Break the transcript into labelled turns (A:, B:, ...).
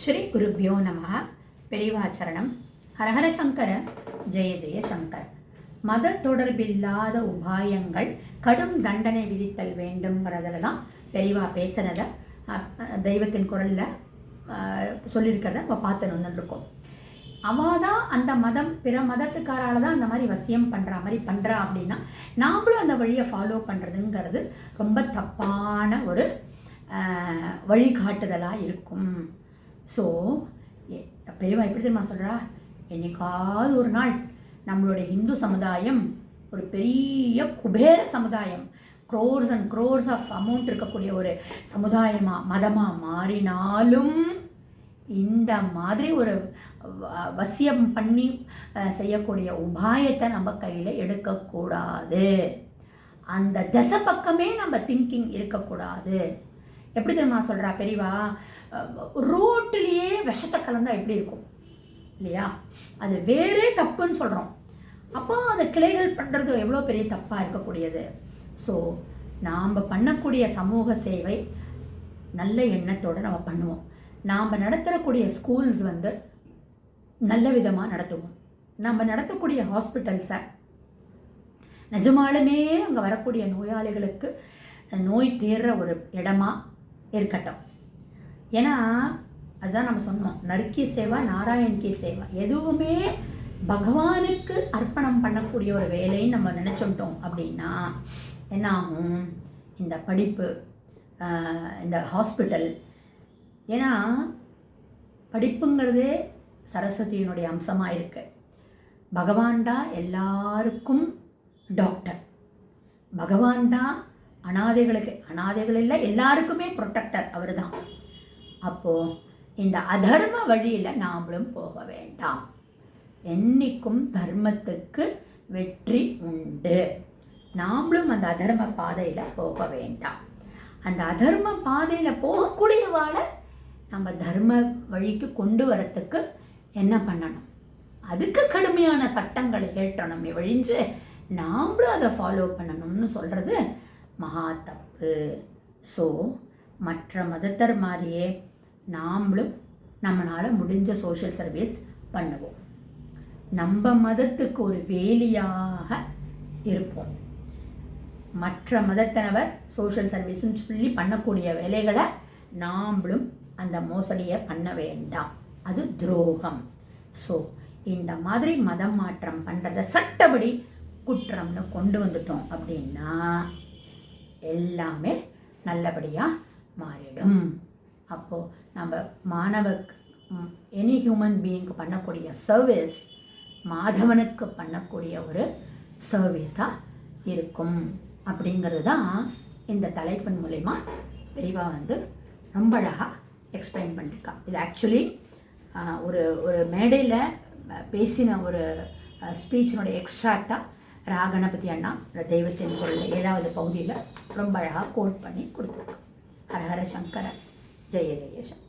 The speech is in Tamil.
A: ஸ்ரீ குருப்பியோ நம பெரிவாச்சரணம் ஹரஹர சங்கர. ஜெய ஜெய சங்கர். மத தொடர்பில்லாத உபாயங்கள் கடும் தண்டனை விதித்தல் வேண்டும்ங்கிறதுல தான் பெரிவா பேசுகிறத தெய்வத்தின் குரலில் சொல்லியிருக்கிறத நம்ம பார்த்து வந்துருக்கோம் அவள் தான் அந்த மதம் பிற மதத்துக்காரால் தான் அந்த மாதிரி வசியம் பண்ணுற மாதிரி பண்ணுறா அப்படின்னா நாமளும் அந்த வழியை ஃபாலோ பண்ணுறதுங்கிறது ரொம்ப தப்பான ஒரு வழிகாட்டுதலாக இருக்கும். ஸோ பெரியவா எப்படி தெரியுமா சொல்கிறா என்னைக்காவது ஒரு நாள் நம்மளுடைய இந்து சமுதாயம் ஒரு பெரிய குபேர சமுதாயம் crores and crores of amount இருக்கக்கூடிய ஒரு சமுதாயமாக மதமாக மாறினாலும் இந்த மாதிரி ஒரு வசியம் பண்ணி செய்யக்கூடிய உபாயத்தை நம்ம கையில் எடுக்கக்கூடாது. அந்த திசை பக்கமே நம்ம திங்கிங் இருக்கக்கூடாது. எப்படி தெரியுமா சொல்கிறா பெரியவா? ரோட்டிலேயே விஷத்தை கலந்தால் எப்படி இருக்கும்? இல்லையா? அது வேறே தப்புன்னு சொல்கிறோம் அப்போ அந்த கிளைகள் பண்ணுறது எவ்வளோ பெரிய தப்பாக இருக்கக்கூடியது? ஸோ நாம் பண்ணக்கூடிய சமூக சேவை நல்ல எண்ணத்தோடு நம்ம பண்ணுவோம். நாம் நடத்துகிறக்கூடிய ஸ்கூல்ஸ் வந்து நல்ல விதமாக நடத்துவோம். நம்ம நடத்தக்கூடிய ஹாஸ்பிட்டல்ஸை நிஜமாலுமே அங்கே வரக்கூடிய நோயாளிகளுக்கு நோய் தீர்ற ஒரு இடமா இருக்கட்டும். ஏன்னா அதுதான் நம்ம சொன்னோம். நறுக்கி சேவா நாராயண் கி சேவா. எதுவுமே பகவானுக்கு அர்ப்பணம் பண்ணக்கூடிய ஒரு வேலைன்னு நம்ம நினச்சிட்டோம் அப்படின்னா என்ன ஆகும்? இந்த படிப்பு இந்த ஹாஸ்பிட்டல். ஏன்னா படிப்புங்கிறதே சரஸ்வதியினுடைய அம்சமாக இருக்குது பகவான்டா எல்லாருக்கும் டாக்டர். பகவான்டா அனாதைகளுக்கு அனாதைகள் இல்லை எல்லாருக்குமே ப்ரொடெக்டர் அவர் தான் அப்போது இந்த அதர்ம வழியில் நாமளும் போக வேண்டாம். என்றைக்கும் தர்மத்துக்கு வெற்றி உண்டு. நாமளும் அந்த அதர்ம பாதையில் போக வேண்டாம். அந்த அதர்ம பாதையில் போகக்கூடியவாளை நம்ம தர்ம வழிக்கு கொண்டு வரத்துக்கு என்ன பண்ணணும்? அதுக்கு கடுமையான சட்டங்களை ஏற்றணும் ஒழிஞ்சு நாமளும் அதை ஃபாலோ பண்ணணும்னு சொல்கிறது மகா தப்பு. ஸோ மற்ற மதத்தர் மாதிரியே நாமளும் நம்மளால் முடிஞ்ச சோஷியல் சர்வீஸ் பண்ணுவோம். நம்ம மதத்துக்கு ஒரு வேலியாக இருப்போம். மற்ற மதத்தினவர் சோஷியல் சர்வீஸ்ன்னு சொல்லி பண்ணக்கூடிய வேலைகளை நாமளும் அந்த மோசடியை பண்ண வேண்டாம். அது துரோகம். ஸோ இந்த மாதிரி மதம் மாற்றம் பண்ணுறத சட்டப்படி குற்றம்னு கொண்டு வந்துட்டோம் அப்படின்னா எல்லாமே நல்லபடியாக மாறிடும். அப்போது நம்ம மாணவ எனி ஹியூமன் பீயிங்க்கு பண்ணக்கூடிய சர்வீஸ் மாதவனுக்கு பண்ணக்கூடிய ஒரு சர்வீஸாக இருக்கும். அப்படிங்கிறது தான் இந்த தலைப்பின் மூலயமா பெரிவா வந்து ரொம்ப அழகாக எக்ஸ்பிளைன் பண்ணியிருக்கா. இது ஆக்சுவலி ஒரு ஒரு மேடையில் பேசின ஒரு ஸ்பீச்சினுடைய எக்ஸ்ட்ராக்டாக ராகணபதி அண்ணா இந்த தெய்வத்தின் குரல் ஏழாவது பகுதியில் ரொம்ப அழகாக கோட் பண்ணி கொடுத்துருக்கோம் ஹரஹர சங்கர ஜெய ஜெய சங்கர்